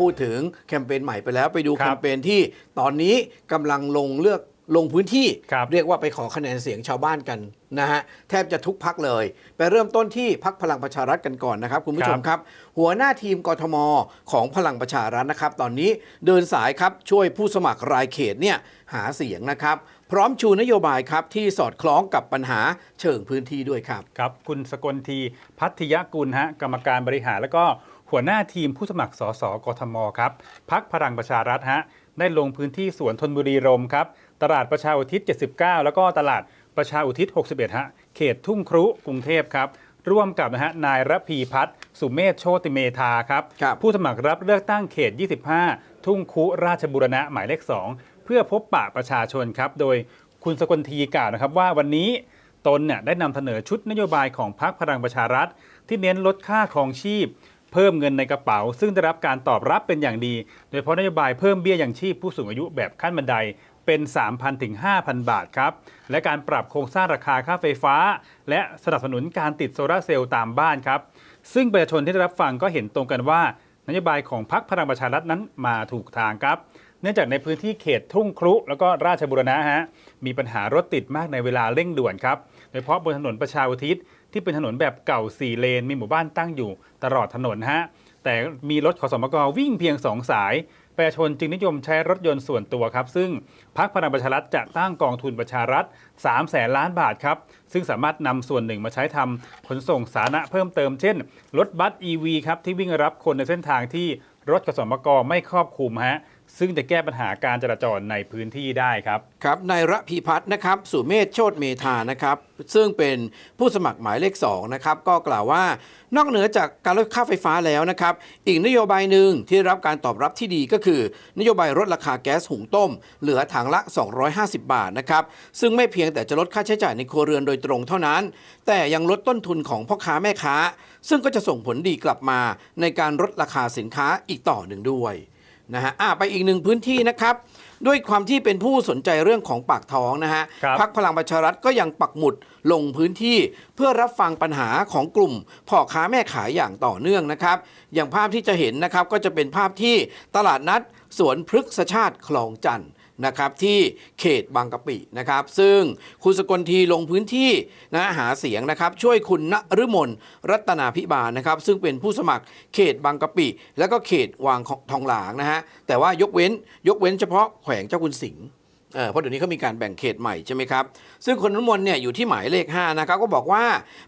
พูดถึงแคมเปญใหม่ไปแล้วไปดูครัแคบมเปญที่ตอนนี้กำลังลงเลือก ลงพื้นที่ ครับ เรียกว่าไปขอคะแนนเสียงชาวบ้านกันนะฮะแทบจะทุกพักเลย ไปเริ่มต้นที่พักพลังประชารัฐกันก่อนนะครับ คุณผู้ชมครับ หัวหน้าทีมกทมของพลังประชารัฐนะครับ ตอนนี้เดินสายครับช่วยผู้สมัครรายเขตเนี่ยหาเสียงนะครับ พร้อมชูนโยบายครับที่สอดคล้องกับปัญหาเชิงพื้นที่ด้วยครับ ครับ คุณสกลทีพัทยกุลฮะกรรมการบริหารแล้วก็หัวหน้าทีมผู้สมัครสสกทมครับพักพลังประชารัฐฮะได้ลงพื้นที่สวนธนบุรีรมย์ครับ ตลาดประชาอุทิศ 79 แล้วก็ตลาดประชาอุทิศ 61 ฮะ เขตทุ่งครุกรุงเทพครับ ร่วมกับนะฮะนายระพีพัฒน์สุเมธโชติเมธาครับครับ ผู้สมัครรับเลือกตั้งเขต 25 ทุ่งคุราชบุรณะหมายเลข 2 เพื่อพบปะประชาชนครับ โดยคุณสกลทีกล่าวนะครับว่าวันนี้ตนเนี่ยได้นำเสนอชุดนโยบายของพรรคพลังประชารัฐ ที่เน้นลดค่าครองชีพเพิ่มเงินในกระเป๋า ซึ่งได้รับการตอบรับเป็นอย่างดี โดยเฉพาะนโยบายเพิ่มเบี้ยยังชีพผู้สูงอายุแบบขั้นบันได เป็น 3,000ถึง5,000 บาทครับ และการปรับโครงสร้างราคาค่าไฟฟ้า และสนับสนุนการติดโซลาเซลล์ตามบ้านครับ ซึ่งประชาชนที่ได้รับฟังก็เห็นตรงกันว่านโยบายของพรรคพลังประชารัฐนั้นมาถูกทางครับ เนื่องจากในพื้นที่เขตทุ่งครุ แล้วก็ราชบุรณะฮะมีปัญหารถติดมากในเวลาเร่งด่วนครับโดยเฉพาะบนถนนประชาอุทิศที่เป็นถนนแบบเก่า4เลน มีหมู่บ้านตั้งอยู่ตลอดถนนฮะแต่มีรถขอสมกวิ่งเพียง 2 สาย ประชาชนจึงนิยมใช้รถยนต์ส่วนตัวครับ ซึ่งพักพลังประชารัฐจะตั้งกองทุนประชารัฐ3แสนล้านบาทครับ ซึ่งสามารถนำส่วนหนึ่งมาใช้ทำขนส่งสาธารณะเพิ่มเติมเช่น รถบัส EV ครับที่วิ่งรับคนในเส้นทางที่รถขสมกไม่ครอบคลุมฮะ ซึ่งจะแก้ปัญหาการจราจรในพื้นที่ได้ครับ ครับนายระพีพัฒน์นะครับสุเมธโชตเมธานะครับ ซึ่งเป็นผู้สมัครหมายเลข2นะครับก็กล่าวว่านอกเหนือจากการลดค่าไฟฟ้าแล้วนะครับ อีกนโยบายหนึ่งที่ได้รับการตอบรับที่ดีก็คือ นโยบายลดราคาแก๊สหุงต้ม เหลือถังละ 250 บาทนะครับ ซึ่งไม่เพียงแต่จะลดค่าใช้จ่ายในครัวเรือนโดยตรงเท่านั้น แต่ยังลดต้นทุนของพ่อค้าแม่ค้า ซึ่งก็จะส่งผลดีกลับมาในการลดราคาสินค้าอีกต่อหนึ่งด้วย นะฮะอะไปอีกหนึ่งพื้นที่นะครับ ด้วยความที่เป็นผู้สนใจเรื่องของปากท้องนะฮะครับ พักพลังประชารัฐก็ยังปักหมุดลงพื้นที่เพื่อรับฟังปัญหาของกลุ่มพ่อค้าแม่ขายอย่างต่อเนื่องนะครับ อย่างภาพที่จะเห็นนะครับก็จะเป็นภาพที่ตลาดนัดสวนพฤกษชาติคลองจันทร์ นะครับที่เขตบางกะปินะครับ ซึ่งคุณสกลทีลงพื้นที่นะหาเสียงนะครับ ช่วยคุณนฤมลรัตนาพิบาลนะครับ ซึ่งเป็นผู้สมัครเขตบางกะปิ แล้วก็เขตวางทองหลางนะฮะแต่ว่ายกเว้นยกเว้นเฉพาะแขวงเจ้าคุณสิงห์ เพราะเดี๋ยวนี้เขามีการแบ่งเขตใหม่ใช่ไหมครับ ซึ่งคนนุ่มนเนี่ยอยู่ที่หมายเลข 5 นะครับ ก็บอกว่า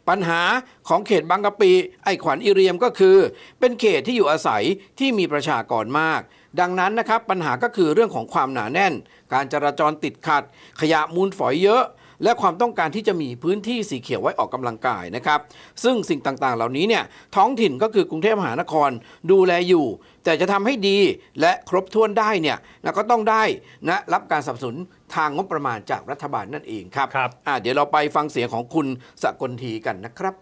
ปัญหาของเขตบางกะปีไอ้ขวัญอิเรียมก็คือ เป็นเขตที่อยู่อาศัยที่มีประชากรมาก ดังนั้นนะครับปัญหาก็คือเรื่องของความหนาแน่น การจราจรติดขัด ขยะมูลฝอยเยอะ และความต้องการที่จะมีพื้นที่สีเขียวไว้ออกกำลังกายนะครับ ซึ่งสิ่งต่างๆ เหล่านี้เนี่ยท้องถิ่นก็คือกรุงเทพมหานครดูแลอยู่ แต่จะทำให้ดีและครบถ้วนได้เนี่ยนะก็ต้องได้นะรับการสนับสนุนทางงบประมาณจากรัฐบาลนั่นเองครับครับอะเดี๋ยวเราไปฟังเสียงของคุณสกลทีกันนะครับ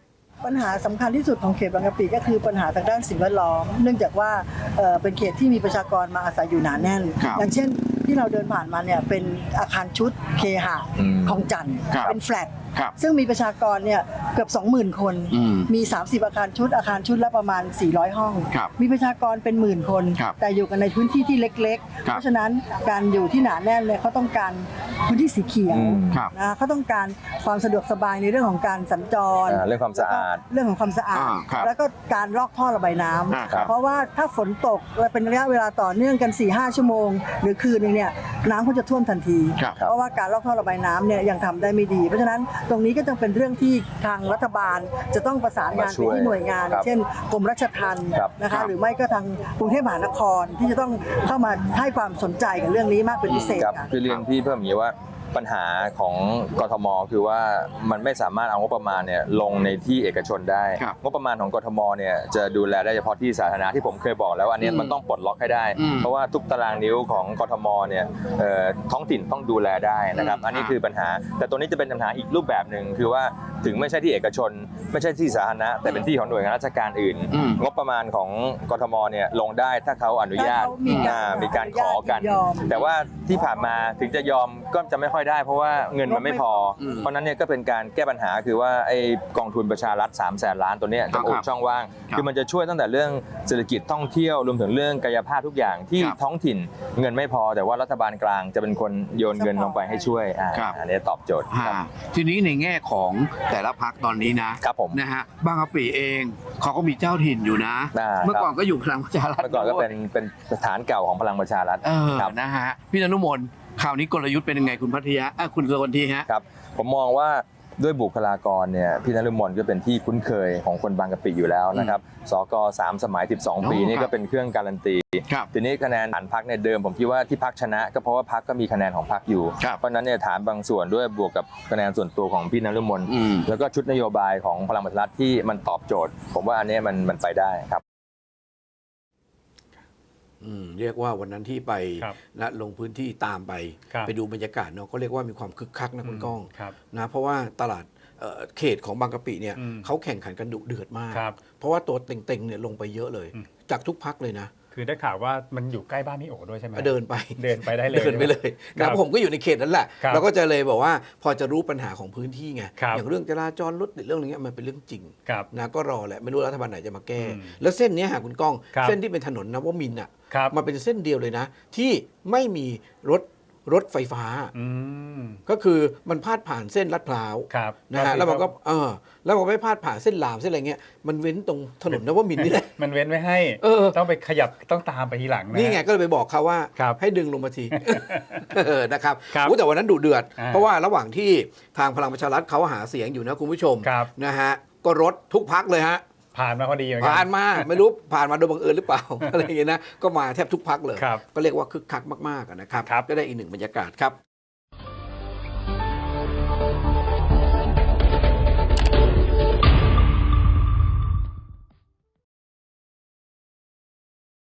ปัญหาสำคัญที่สุดของเขตบางกะปิก็คือปัญหาทางด้านสิ่งแวดล้อม เนื่องจากว่าเอ่อเป็นเขตที่มีประชากรมาอาศัยอยู่หนาแน่นครับอย่างเช่น ที่เราเดินผ่านมาเนี่ยเป็นอาคารชุดเคหะอืม ของจันทร์ครับ เป็นแฟลตครับซึ่งมีประชากรเนี่ยเกือบ 20,000 คนอืมมี30 อาคารชุดอาคารชุดละประมาณ 400 ห้อง ครับมีประชากรเป็นหมื่นคน ครับแต่อยู่กันในพื้นที่ที่เล็ก ๆ ครับเพราะฉะนั้นการอยู่ที่หนาแน่นเนี่ยเขาต้องการพื้นที่สีเขียวอืมครับนะเขาต้องการความสะดวกสบายในเรื่องของการสัญจรอ่าเรื่องความสะอาดเรื่องของความสะอาด อ่าครับแล้วก็การลอกท่อระบายน้ำ อ่าครับ เพราะว่าถ้าฝนตกและเป็นระยะเวลาต่อเนื่องกัน 4-5 ชั่วโมง หรือคืนหนึงเนี่ยน้ำก็จะท่วมทันที ครับ เพราะว่าการลอกท่อระบายน้ำเนี่ยยังทำได้ไม่ดี เพราะฉะนั้นตรงนี้ก็จะเป็นเรื่องที่ทางรัฐบาลจะต้องประสานงานมาช่ไปวยที่หน่วยงาน ครับเช่นกรมราชทัณฑ์ครับนะครัคะบหรือไม่ก็ทางกรุงเทพมหานครที่จะต้องเข้ามาให้ความสนใจกับเรื่องนี้มากเป็นพิเศษครับค่ะ คือเรียนพี่เพิ่มอย่างนี้ว่า ปัญหาของกทม คือว่ามันไม่สามารถเอางบประมาณเนี่ยลงในที่เอกชนได้ ครับงบประมาณของกทมเนี่ยจะดูแลได้เฉพาะที่สาธารณะที่ผมเคยบอกแล้วว่าอันเนี้ยอืมมันต้องปลดล็อกให้ได้ อืมเพราะว่าทุกตารางนิ้วของกทมเนี่ยเอ่อท้องถิ่นต้องดูแลได้นะครับอืมอันนี้คือปัญหา แต่ตัวนี้จะเป็นปัญหาอีกรูปแบบหนึ่งคือว่าถึงไม่ใช่ที่เอกชน ไม่ใช่ที่สาธารณะแต่เป็นที่ของหน่วยงานราชการอื่น อืม งบประมาณของกทมเนี่ยลงได้ถ้าเขาอนุญาตถ้าเขามีการอ่ามีการขอกันยอม แต่ว่าที่ผ่านมาถึงจะยอมก็จะไม่ค่อยได้เพราะว่าเงินมันไม่พออืมเพราะฉะนั้นเนี่ยก็เป็นการแก้ปัญหาคือว่าไอ้กองทุนประชารัฐ3 0 0แสนล้านตัวเนี้ยจะอุครัดบช่องว่างครับคือมันจะช่วยตั้งแต่เรื่องเศรษฐกิจท่องเที่ยวรวมถึงเรื่องกายภาพทุกอย่างที่ครับท้องถิ่นเงินไม่พอ แต่ว่ารัฐบาลกลางจะเป็นคนโยนเงินลงไปให้ช่วยอ่าครับอันนี้ตอบโจทย์ครับอ่าทีนี้ในแง่ของแต่ละพักตอนนี้นะครับผมนะฮะบางกะปิเองเขาก็มีเจ้าถิ่นอยู่นะอ่าเมื่อก่อนก็อยู่พลังประชารัฐเมื่อก่อนก็เป็นเป็นสถานเก่าของพลังประชารัฐเออครับนะฮะพี่นนุมน คราวนี้กลยุทธ์เป็นยังไงคุณพัทยาอะคุณสกลทีฮะ ครับผมมองว่าด้วยบุคลากรเนี่ยพี่นฤมลก็เป็นที่คุ้นเคยของคนบางกะปิอยู่แล้วนะครับสกสามสมัย 12 ปีอ๋อนี่ครับก็เป็นเครื่องการันตี ครับทีนี้คะแนนฐานพักเนี่ยเดิมผมคิดว่าที่พักชนะ ก็เพราะว่าพักก็มีคะแนนของพักอยู่ ครับเพราะฉะนั้นเนี่ยฐานบางส่วนด้วยบวกกับคะแนนส่วนตัวของพี่นฤมลอืม แล้วก็ชุดนโยบายของพลังประชารัฐที่มันตอบโจทย์ ผมว่าอันเนี้ยมันมันไปได้ครับอืม เรียกว่าวันนั้นที่ไปครับนะลงพื้นที่ตามไปครับไปดูบรรยากาศเนาะก็เรียกว่ามีความคึกคักนะคุณก้องครับนะเพราะว่าตลาดเอ่อเขตของบางกะปิเนี่ยอืมเขาแข่งขันกันดุเดือดมากครับเพราะว่าตัวเต็งๆเนี่ยลงไปเยอะเลยอืมจากทุกพักเลยนะ คือได้ข่าวว่ามันอยู่ใกล้บ้านพี่โอด้วยใช่ไหมเดินไปเดินไปได้เลยเดินไปเลยครันะบผมก็อยู่ในเขตนั้นแหละครับเราก็จะเลยบอกว่าพอจะรู้ปัญหาของพื้นที่ไงครับอย่างเรื่องจราจรรถติดเรื่องอะไรเงี้ยมันเป็นเรื่องจริงครับนะก็รอแหละไม่รู้รัฐบาลไหนจะมาแก้อืมแล้วเส้นเนี้ยหาคุณก้องครับเส้นที่เป็นถนนนวมินทร์อะครับมันเป็นเส้นเดียวเลยนะ ที่ไม่มีรถ รถไฟฟ้าอืมก็คือมันพาดผ่านเส้นลาดพร้าวครับนะฮะแล้วมันก็เออแล้วมันไม่พาดผ่านเส้นรามเส้นอะไรเงี้ยมันเว้นตรงถนนนวมินทร์นี่แหละมันเว้นไว้ให้เออต้องไปขยับต้องตามไปทีหลังนะนี่ไงก็เลยไปบอกเขาว่าครับให้ดึงลงมาทีเออนะครับครับอู้แต่วันนั้นดุเดือดอ่าเพราะว่าระหว่างที่ทางพลังประชารัฐเขาหาเสียงอยู่นะคุณผู้ชมครับนะฮะก็รถทุกพักเลยฮะ ผ่านมาพอดีเหมือนกัผ่านมาไม่รู้ผ่านมาโดยบังเอิญหรือเปล่าอะไรอย่างเงี้ยนะก็มาแทบทุกพักเลยครับก็เรียกว่าคึกคักมากๆอะนะครับครับก็ได้อีกหนึ่งบรรยากาศครับ